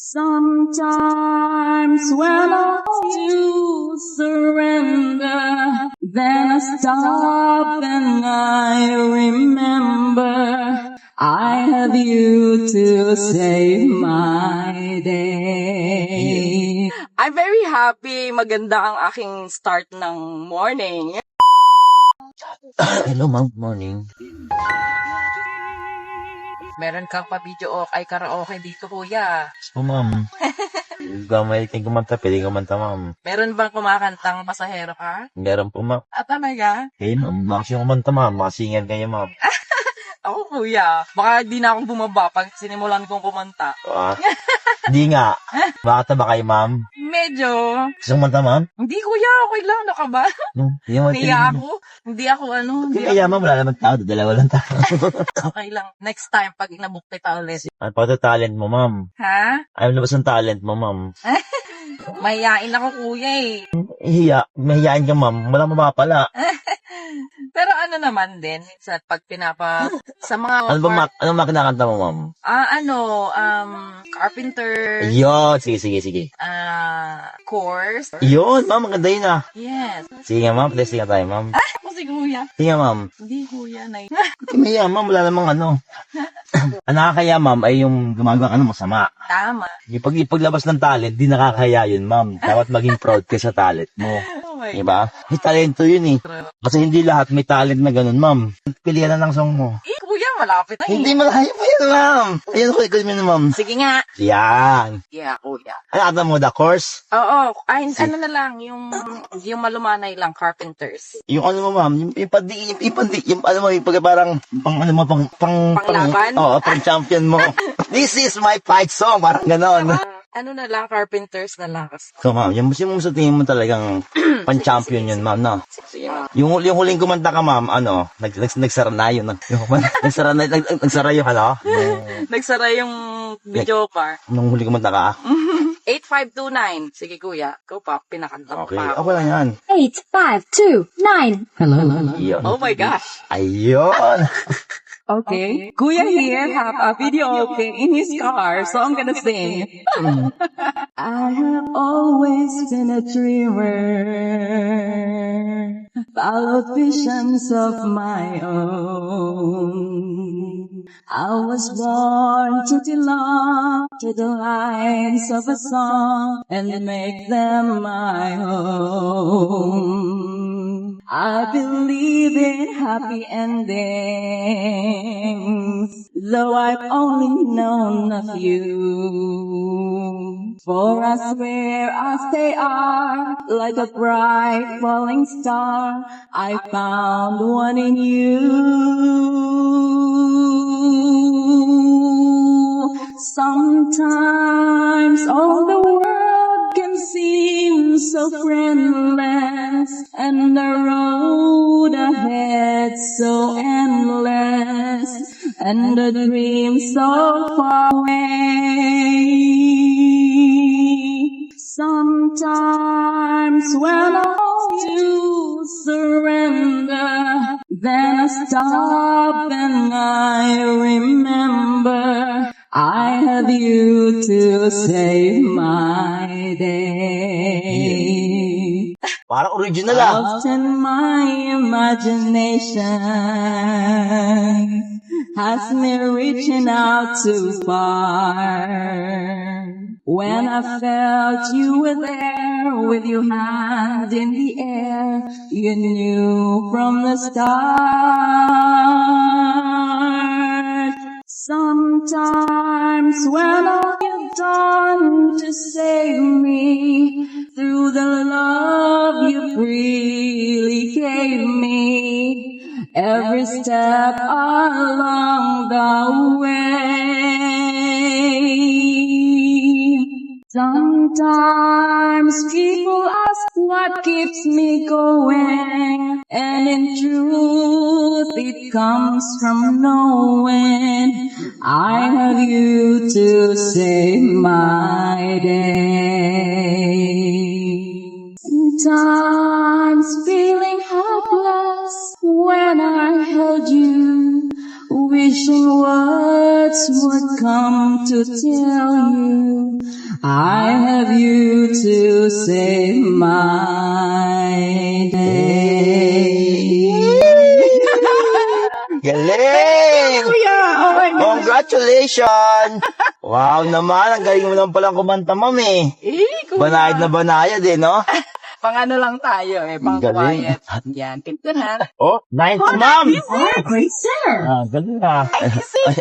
Sometimes when I do surrender, then I stop and I remember I have you to save my day. I'm very happy. Maganda ang aking start ng morning. Hello, ma'am. Morning. Meron kang pa-video o ay karaoke dito, kuya. So, ma'am. Gamay kayo kumanta. Pwede kumanta, ma'am. Meron bang kumakantang pasahero ka? Meron po, ma'am. Ah, talaga? Eh, ma'am. Bakit yung kumanta, ma'am? Makasingan kayo, ma'am. Ako, kuya. Baka di na akong bumaba pag sinimulan kong kumanta. Ah. Hindi nga. Bakit ba kayo, ma'am? Medyo. Gusto kumanta, ma'am? Hindi, kuya. Okay lang. Ano ka ba? No. Hindi mo Niya ako. Hindi ako ano. Hindi kaya, ma'am. Wala naman tao. Dalawa lang tao. Okay lang. Next time, pag nabook kita ulit. ano pa ito talent mo, ma'am? Ha? Ano na ba ang talent mo, ma'am? Mayayain ako, kuya eh. Hiya. Mahihain ka, ma'am. Wala mapapala. Pero ano naman din, sa pag pinapa, sa mga, Ano ba, mak ano ba kinakanta mo, ma'am? ah, ano, um, carpenter, Yun. Sige, sige, sige. ah, course. Yun, ma'am. Maganda yun, ah. Yes. Sige nga, ma'am. Please, sige tayo, ma'am. Ako si kuya. Sige nga, ma'am. Hindi kuya, na Kaya, ma'am, wala namang ano. Ang nakakaya, ma'am, ay yung gumagawa ka ng masama. Tama. Yung pag ipaglabas ng talent, di nakakaya yun, ma'am. Dapat maging proud ka sa talent mo. Oh my Diba? May talento yun eh. Kasi hindi lahat may talent na ganun, ma'am. Pilihan na ng song mo. Malapit na eh. Hindi malayo pa yun, ma'am. Ayun ko, ikaw yun, ma'am. Sige nga. Yan. Yeah, kuya. Ano ata mo, the course? Oo, ay, ano na lang, yung, yung malumanay lang, carpenters. Yung ano mo, ma'am, yung, yung pandi, yung, yung pandi, yung ano mo, yung pag parang, pang ano mo, pang, pang, Panglaban? Oo, pang champion mo. This is my fight song, parang ganon. Ah, ano na lang, carpenters na lang. So, ma'am, yung, yung sa tingin mo talagang pan-champion yun, ma'am, no? Sige, ma'am. Yung, yung huling kumanta ka, ma'am, ano, nag, nag, nagsara na yun. Nag, yung, nagsara na, nag, nagsara yung, ano, Nagsara yung video car. nung huling kumanta ka. 8529. Sige, kuya. Go pa, pinakanta Okay, pa. ako lang yan. Eight, five, two, nine. Yun. Oh my gosh. Ayun. Okay. Kuya here have a video okay in his car, so I'm gonna sing. I have always been a dreamer, followed visions of my own. I was born to belong to the lines of a song and make them my own. I believe in happy endings, though I've only known a few. For I swear as they are, like a bright falling star, I found one in you. Sometimes all the world and the dream so far away. Sometimes when I do surrender, then I stop and I remember I have you to save my day. Parang original ah. Often my imagination has me reaching out too far. When I felt you were there with your hand in the air, you knew from the start. Sometimes when all you've done to save me through the love you freely gave me, every step along the way. Sometimes people ask what keeps me going, and in truth it comes from knowing I have you to save wishing words would come to tell you I have you to save my day. Galing! Kuya, oh my God. Congratulations! Wow naman, ang galing mo naman palang kumanta, ma'am eh. Eh, kuya. Banayad na banayad eh, no? Pang ano lang tayo eh, pang Galing. quiet. Yan, tintahan. Oh, 90, ma'am! Oh, great singer. Ah, galing ah.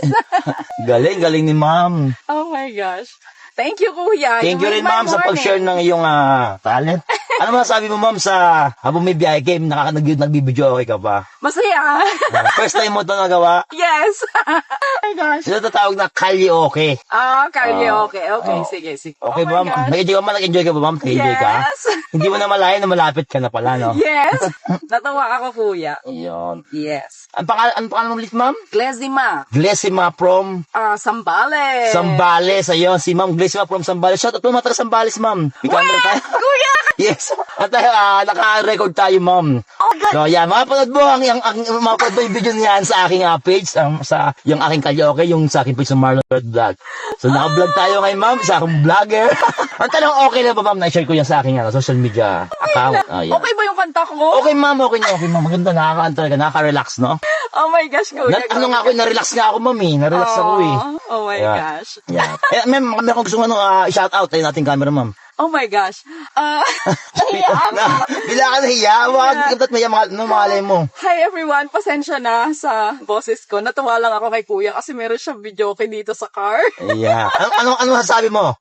galing, galing ni ma'am. Oh my gosh. Thank you, kuya. Thank you You rin, ma'am, sa pag-share ng iyong ah, talent. Ano masasabi mo, ma'am, sa habang may biyahe kayo, nakaka nag nagbibideo okay ka pa? Masaya. Ah, First time mo ito nagawa? yes. oh my gosh. Ito tatawag na karaoke. Ah, karaoke. Ah, Okay, oh. sige, sige. Okay, oh ma'am. Nag-enjoy ka ba? Nag-enjoy ka ba, ma'am? Nag-enjoy ka? Yes. Hindi mo na malayo na malapit ka na pala, no? yes. Natawa ako, kuya. Ayun. Yes. Ang pangalan, ang pangalan mo ulit, ma'am? Glesima. Glesima from Ah, Sambales. Sambales. Ayun, si ma'am Glesima from Sambales. Shout out po mga taga Sambales, ma'am. May camera tayo. Kuya! Yes. At uh, naka-record tayo, ma'am. Oh, God. So, yan. Mapanood mo ang, ang, ang mapanood mo yung video niyan sa aking uh, page, um, sa yung aking karaoke, yung sa aking page sa Marlon Red Vlog. So, naka-vlog tayo ngayon, ma'am, sa akong vlogger. ang tanong, okay lang ba, ma'am? Na-share ko yan sa aking ano, social media account. Oh, yan. Okay ba yung kanta ko? Okay, ma'am. Okay na, okay, ma'am. Maganda, nakaka talaga. Nakaka-relax, no? Oh my gosh, kuya. Na, ano nga ako, na-relax nga ako, ma'am, eh. Na-relax ako, eh. Oh my Yeah. gosh. Yan. Eh, ma'am, meron kong gusto ano, uh, shout out tayo nating camera, ma'am. Oh my gosh. Ah, nahiya ako. na, bila ka nahiya, wag, ba't may mga, ano, malay mo. Hi everyone, pasensya na sa boses ko. Natuwa lang ako kay kuya kasi meron siyang video kay dito sa car. Yeah. Ano, ano, ano masasabi mo?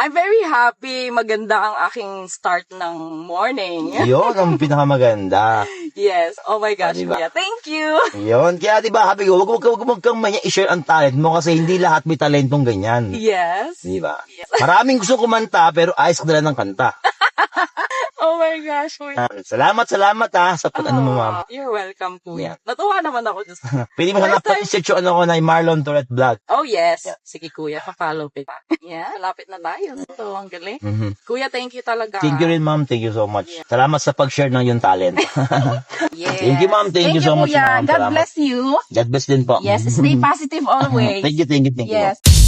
I'm very happy. Maganda ang aking start ng morning. Yun ang pinakamaganda. Yes. Oh my gosh, diba? kuya. Thank you. Yun. Kaya di ba, happy ko, wag, wag, wag, wag kang manya i-share ang talent mo kasi hindi lahat may talentong ganyan. Yes. Di ba? Maraming gusto kumanta pero ayos ka nila ng kanta. Oh my gosh, kuya. Ah, Salamat, salamat ha sa pag ano mo, ma'am. Ah, You're welcome, kuya. Yeah. Natuwa naman ako. Just... Pwede mo First hanap time. pa yung ano ko na Marlon Tourette Vlog. Oh, yes. Sige, kuya. Pa-follow kita. Yeah, lapit na tayo. So, ang galing. Mhm. Kuya, thank you talaga. Thank you rin, ma'am. Thank you so much. Salamat sa pag-share ng yung talent. Yes. Thank you, ma'am. Thank you so much, kuya. ma'am. God Salamat. bless you. God bless din po. Yes, stay positive always. Thank you, thank you, thank you. Yes.